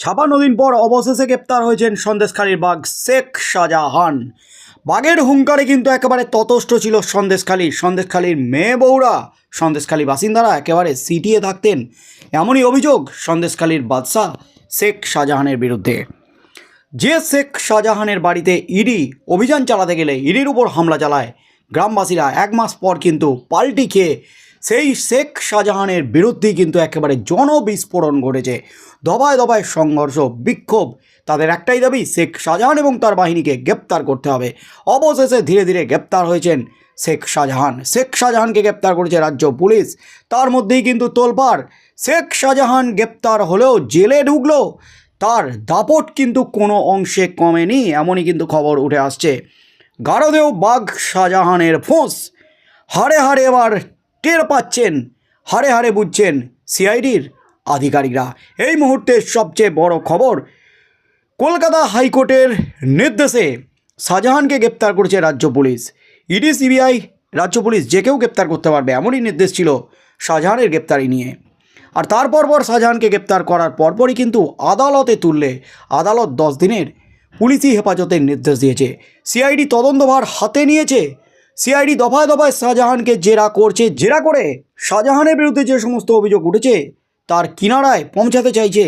ছাপান্ন দিন পর অবশেষে গ্রেপ্তার হয়েছেন সন্দেশখালীর বাঘ শেখ শাহজাহান। বাঘের হুঙ্কারে কিন্তু একেবারে ততষ্ট ছিল সন্দেশখালী। সন্দেশখালীর মেয়ে বউরা, সন্দেশখালী বাসিন্দারা একেবারে সিটিয়ে থাকতেন। এমনই অভিযোগ সন্দেশখালীর বাদশাহ শেখ শাহজাহানের বিরুদ্ধে। যে শেখ শাহজাহানের বাড়িতে ইডি অভিযান চালাতে গেলে ইডির উপর হামলা চালায়, গ্রামবাসীরা এক মাস পর কিন্তু পাল্টি খেয়ে সেই শেখ শাহজাহানের বিরুদ্ধেই কিন্তু একেবারে জনবিস্ফোরণ ঘটেছে। দবায় দবায় সংঘর্ষ, বিক্ষোভ। তাদের একটাই দাবি, শেখ শাহজাহান এবং তার বাহিনীকে গ্রেপ্তার করতে হবে। অবশেষে ধীরে ধীরে গ্রেপ্তার হয়েছেন শেখ শাহজাহান। শেখ শাহজাহানকে গ্রেপ্তার করেছে রাজ্য পুলিশ। তার মধ্যেই কিন্তু তোলপাড়। শেখ শাহজাহান গ্রেপ্তার হলেও জেলে ঢুকলো। তার দাপট কিন্তু কোনো অংশে কমেনি, এমনই কিন্তু খবর উঠে আসছে। গারদেও বাঘ শাহজাহানের ফোঁস। হারে হারে এবার টের পাচ্ছেন হারে হারে বুঝছেন সিআইডির আধিকারিকরা। এই মুহূর্তে সবচেয়ে বড় খবর, কলকাতা হাইকোর্টের নির্দেশে শাহজাহানকে গ্রেপ্তার করেছে রাজ্য পুলিশ। ইডি, সিবিআই, রাজ্য পুলিশ যে কেউ গ্রেপ্তার করতে পারবে, এমনই নির্দেশ ছিল শাহজাহানের গ্রেপ্তারি নিয়ে। আর তারপর পর শাহজাহানকে গ্রেপ্তার করার পরপরই কিন্তু আদালতে তুললে, আদালত দশ দিনের পুলিশি হেফাজতের নির্দেশ দিয়েছে। সিআইডি তদন্তভার হাতে নিয়েছে। সিআইডি দফায় দফায় শাহজাহানকে জেরা করছে, জেরা করে শাহজাহানের বিরুদ্ধে যে সমস্ত অভিযোগ উঠেছে তার কিনারায় পৌঁছাতে চাইছে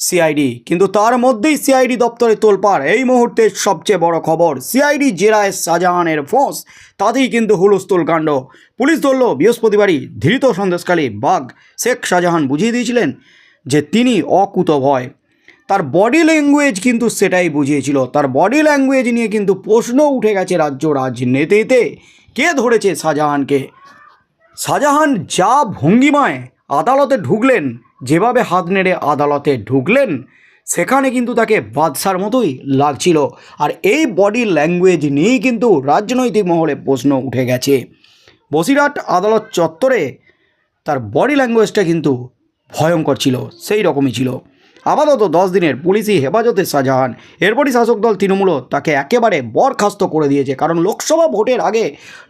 সিআইডি। কিন্তু তার মধ্যেই সিআইডি দপ্তরে তোলপাড়। এই মুহূর্তে সবচেয়ে বড় খবর, সিআইডি জেরায় শাহজাহানের ফোঁস। তাতেই কিন্তু হুলস্থুল কাণ্ড। পুলিশ ধরল বৃহস্পতিবারই ধৃত সন্দেশকালী বাঘ। শেখ শাহজাহান বুঝিয়ে দিয়েছিলেন যে তিনি অকুতভয় তার বডি ল্যাঙ্গুয়েজ কিন্তু সেটাই বুঝিয়েছিল। তার বডি ল্যাঙ্গুয়েজ নিয়ে কিন্তু প্রশ্ন উঠে গেছে রাজ্য রাজনীতিতে। কে ধরেছে শাহজাহানকে? শাহজাহান যা ভঙ্গিমায় আদালতে ঢুকলেন। যেভাবে হাত নেড়ে আদালতে ঢুকলেন, সেখানে কিন্তু তাকে বাদশার মতোই লাগছিল। আর এই বডি ল্যাঙ্গুয়েজ নিয়েই কিন্তু রাজনৈতিক মহলে প্রশ্ন উঠে গেছে। বসিরহাট আদালত চত্বরে তার বডি ল্যাঙ্গুয়েজটা কিন্তু ভয়ঙ্কর ছিল, সেই রকমই ছিল। আপাতত দশ দিনের পুলিশি হেফাজতে শাহজাহান। এরপরই শাসক দল তৃণমূলও তাকে একেবারে বরখাস্ত করে দিয়েছে, কারণ লোকসভা ভোটের আগে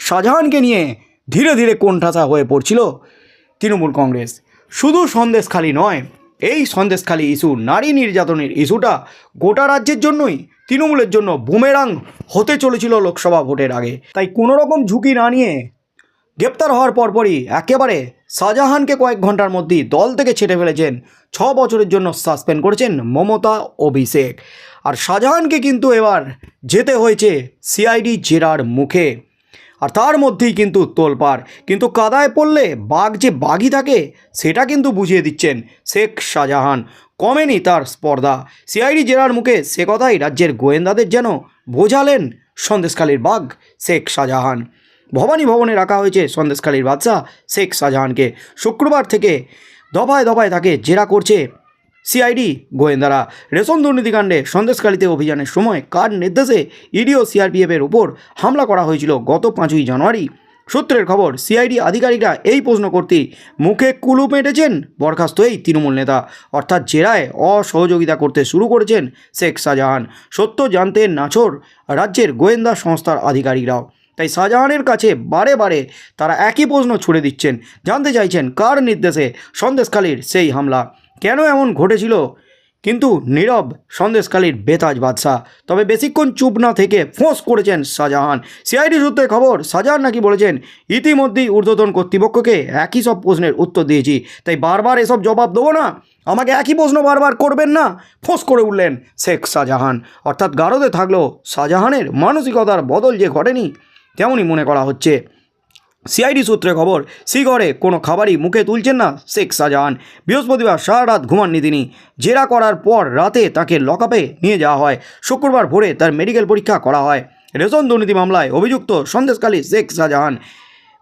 শাহজাহানকে নিয়ে ধীরে ধীরে কোণঠাসা হয়ে পড়ছিল তৃণমূল কংগ্রেস। শুধু সন্দেশখালী নয়, এই সন্দেশখালী ইস্যু নারী নির্যাতনের ইস্যুটা গোটা রাজ্যের জন্যই, তৃণমূলের জন্য বুমেরাং হতে চলেছিল লোকসভা ভোটের আগে। তাই কোনো রকম ঝুঁকি না নিয়ে গ্রেপ্তার হওয়ার পরপরই একেবারে শাহজাহানকে কয়েক ঘণ্টার মধ্যেই দল থেকে ছেড়ে ফেলেছেন, ছ বছরের জন্য সাসপেন্ড করেছেন মমতা, অভিষেক। আর শাহজাহানকে কিন্তু এবার যেতে হয়েছে সিআইডি জেরার মুখে। আর তার মধ্যেই কিন্তু তোলপাড়। কিন্তু কাদায় পড়লে বাঘ যে বাঘই থাকে, সেটা কিন্তু বুঝিয়ে দিচ্ছেন শেখ শাহজাহান। কমেনি তার স্পর্ধা। সিআইডি জেরার মুখে সে কথাই রাজ্যের গোয়েন্দাদের যেন বোঝালেন সন্দেশখালীর বাঘ শেখ শাহজাহান। ভবানী ভবনে রাখা হয়েছে সন্দেশখালীর বাদশাহ শেখ শাহজাহানকে। শুক্রবার থেকে দফায় দফায় তাকে জেরা করছে সিআইডি, গোয়েন্দারা। রেশন দুর্নীতিকাণ্ডে সন্দেশখালীতে অভিযানের সময় কার নির্দেশে ইডি ও সিআরপিএফের উপর হামলা করা হয়েছিল গত পাঁচই জানুয়ারি? সূত্রের খবর, সিআইডি আধিকারিকরা এই প্রশ্ন করতেই মুখে কুলু মেটেছেন বরখাস্ত এই তৃণমূল নেতা। অর্থাৎ জেরায় অসহযোগিতা করতে শুরু করেছেন শেখ শাহজাহান। সত্য জানতে নাছর রাজ্যের গোয়েন্দা সংস্থার আধিকারিকরাও। তাই শাহজাহানের কাছে বারে বারে তারা একই প্রশ্ন ছুড়ে দিচ্ছেন। জানতে চাইছেন কার নির্দেশে সন্দেশখালীর সেই হামলা। কেন এমন ঘটেছিল? কিন্তু নীরব সন্দেশখালীর বেতাজ বাদশাহ, তবে বেশিক্ষণ চুপ না থেকে ফোঁস করেছেন শাহজাহান। সিআইডি সূত্রে খবর, শাহজাহান নাকি বলেছেন, ইতিমধ্যেই ঊর্ধ্বতন কর্তৃপক্ষকে একই সব প্রশ্নের উত্তর দিয়েছি, তাই বারবার এসব জবাব দেবো না। আমাকে একই প্রশ্ন বারবার করবেন না। ফোঁস করে উঠলেন শেখ শাহজাহান। অর্থাৎ গারদে থাকলেও শাহজাহানের মানসিকতার বদল যে ঘটেনি, তেমনই মনে করা হচ্ছে। সিআইডি সূত্রে খবর শ্রীগড়ে কোনো খাবারই মুখে তুলছেন না শেখ শাহজাহান। বৃহস্পতিবার সারা রাত ঘুমাননি তিনি। জেরা করার পর রাতে তাকে লকআপে নিয়ে যাওয়া হয়। শুক্রবার ভোরে তার মেডিকেল পরীক্ষা করা হয়। রেশন দুর্নীতি মামলায় অভিযুক্ত সন্দেশকালী শেখ শাহজাহান।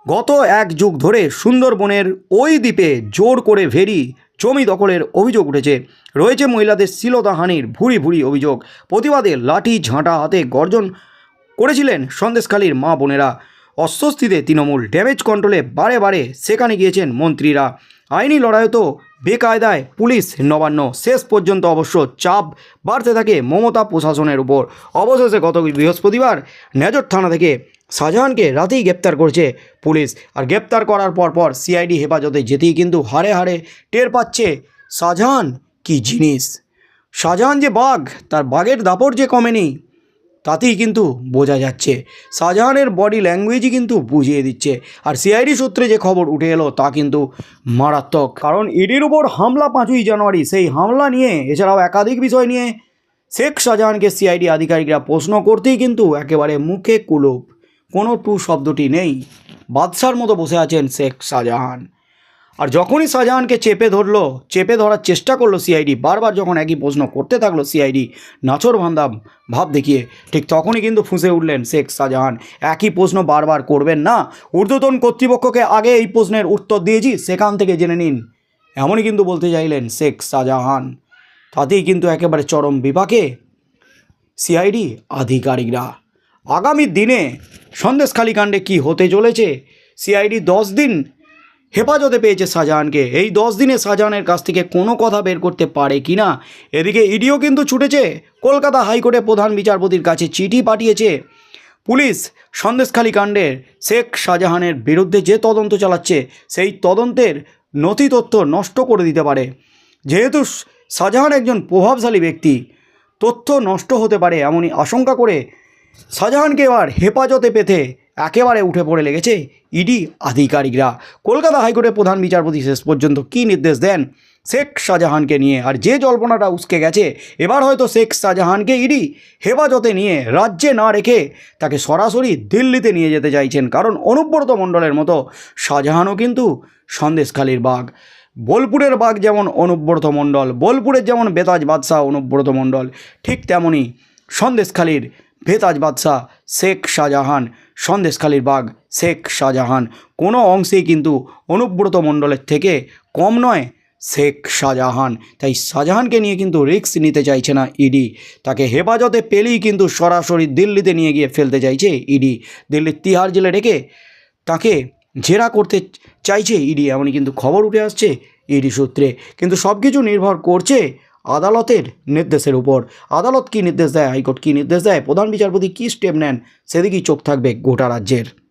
গত এক যুগ ধরে সুন্দরবনের ওই দ্বীপে জোর করে ভেরি জমি দখলের অভিযোগ উঠেছে। রয়েছে মহিলাদের শ্লীলতাহানির ভুরি ভুরি অভিযোগ। প্রতিবাদে লাঠি ঝাঁটা হাতে গর্জন করেছিলেন সন্দেশখালীর মা বোনেরা। অস্বস্তিতে তৃণমূল ড্যামেজ কন্ট্রোলে বারে বারে সেখানে গিয়েছেন মন্ত্রীরা। আইনি লড়াইও তো বেকায়দায় পুলিশ নবান্ন। শেষ পর্যন্ত অবশ্য চাপ বাড়তে থাকে মমতা প্রশাসনের উপর। অবশেষে গত বৃহস্পতিবার নেজর থানা থেকে শাহজাহানকে রাতেই গ্রেপ্তার করেছে পুলিশ। আর গ্রেপ্তার করার পর পর সিআইডি হেফাজতে যেতেই কিন্তু হারে হারে টের পাচ্ছে শাহজাহান কি জিনিস। শাহজাহান যে বাঘ, তার বাঘের দাপট যে কমেনি তাতেই কিন্তু বোঝা যাচ্ছে। শাহজাহানের বডি ল্যাঙ্গুয়েজই কিন্তু বুঝিয়ে দিচ্ছে। আর সিআইডি সূত্রে যে খবর উঠে এলো তা কিন্তু মারাত্মক। কারণ ইডির উপর হামলা পাঁচই জানুয়ারি, সেই হামলা নিয়ে, এছাড়াও একাধিক বিষয় নিয়ে শেখ শাহজাহানকে সিআইডি আধিকারিকরা প্রশ্ন করতেই কিন্তু একেবারে মুখে কুলুপ। কোনো টু শব্দটি নেই। বাদশার মতো বসে আছেন শেখ শাহজাহান। আর যখনই শাহজাহানকে চেপে ধরলো, চেপে ধরার চেষ্টা করল সিআইডি বারবার যখন একই প্রশ্ন করতে থাকল সিআইডি নাচর ভান্দাম ভাব দেখিয়ে ঠিক তখনই কিন্তু ফুঁসে উঠলেন শেখ শাহজাহান। একই প্রশ্ন বারবার করবেন না, ঊর্ধ্বতন কর্তৃপক্ষকে আগে এই প্রশ্নের উত্তর দিয়েছি, সেখান থেকে জেনে নিন। এমনই কিন্তু বলতে চাইলেন শেখ শাহজাহান। তাতেই কিন্তু একেবারে চরম বিপাকে সিআইডি আধিকারিকরা। আগামী দিনে সন্দেশখালী কাণ্ডে কী হতে চলেছে? সিআইডি দশ দিন হেফাজতে পেয়েছে শাহজাহানকে। এই দশ দিনে শাহজাহানের কাছ থেকে কোনো কথা বের করতে পারে কি না? এদিকে ইডিও কিন্তু ছুটেছে। কলকাতা হাইকোর্টে প্রধান বিচারপতির কাছে চিঠি পাঠিয়েছে। পুলিশ সন্দেশখালী কাণ্ডের শেখ শাহজাহানের বিরুদ্ধে যে তদন্ত চালাচ্ছে, সেই তদন্তের নথি তথ্য নষ্ট করে দিতে পারে। যেহেতু শাহজাহান একজন প্রভাবশালী ব্যক্তি, তথ্য নষ্ট হতে পারে এমনই আশঙ্কা করে শাহজাহানকে এবার হেফাজতে পেতে একেবারে উঠে পড়ে লেগেছে ইডি আধিকারিকরা। কলকাতা হাইকোর্টের প্রধান বিচারপতি শেষ পর্যন্ত কী নির্দেশ দেন? শেখ শাহজাহানকে নিয়ে আর যে জল্পনাটা উসকে গেছে, এবার হয়তো শেখ শাহজাহানকে ইডি হেফাজতে নিয়ে রাজ্যে না রেখে তাকে সরাসরি দিল্লিতে নিয়ে যেতে চাইছেন, কারণ অনুব্রত মণ্ডলের মতো শাহজাহানও কিন্তু সন্দেশখালীর বাঘ। বোলপুরের বাঘ যেমন অনুব্রত মণ্ডল, বোলপুরের যেমন বেতাজ বাদশাহ অনুব্রত মণ্ডল, ঠিক তেমনই সন্দেশখালীর বেতাজ বাদশাহ শেখ শাহজাহান। সন্দেশখালীর বাঘ শেখ শাহজাহান। কোনো অংশেই কিন্তু অনুব্রত মণ্ডলের থেকে কম নয় শেখ শাহজাহান। তাই শাহজাহানকে নিয়ে কিন্তু রিস্ক নিতে চাইছে না ইডি। তাকে হেফাজতে পেলেই কিন্তু সরাসরি দিল্লিতে নিয়ে গিয়ে ফেলতে চাইছে ইডি। দিল্লির তিহার জেলে রেখে তাকে জেরা করতে চাইছে ইডি। এমনই কিন্তু খবর উঠে আসছে ইডি সূত্রে। কিন্তু সব কিছু নির্ভর করছে আদালতের নির্দেশের উপর। আদালত কি নির্দেশ দেয়? হাইকোর্ট কি নির্দেশ দেয়? প্রধান বিচারপতি কী স্টেপ নেন? সেদিকেই চোখ থাকবে গোটা রাজ্যের।